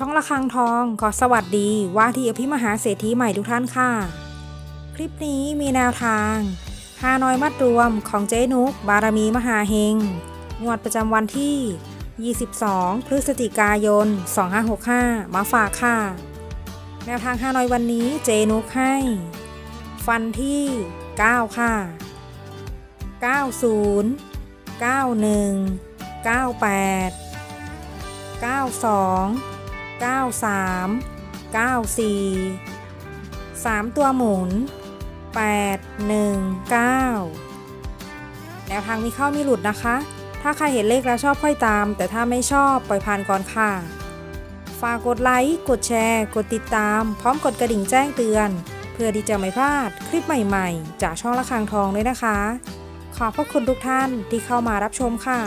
ช่องละคังทองขอสวัสดีว่าที่อภิมหาเศรษฐีใหม่ทุกท่านค่ะ คลิปนี้มีแนวทางฮานอยมัดรวมของเจ๊นุก บารมีมหาเฮงงวดประจำวันที่ 22 พฤศจิกายน 2565 มาฝากค่ะ แนวทางฮานอยวันนี้เจนุกให้ ฟันที่ 9 ค่ะ 90 91 98 92 93 94 3 ตัวหมุน 8 1 9 แนวทางมีเข้ามีหลุดนะคะ ถ้าใครเห็นเลขแล้วชอบค่อยตาม แต่ถ้าไม่ชอบปล่อยผ่านก่อนค่ะ ฝากกดไลค์ กดแชร์ กดติดตาม พร้อมกดกระดิ่งแจ้งเตือน เพื่อที่จะไม่พลาดคลิปใหม่ๆ จากช่องละคางทองด้วยนะคะ ขอบพระคุณทุกท่านที่เข้ามารับชมค่ะ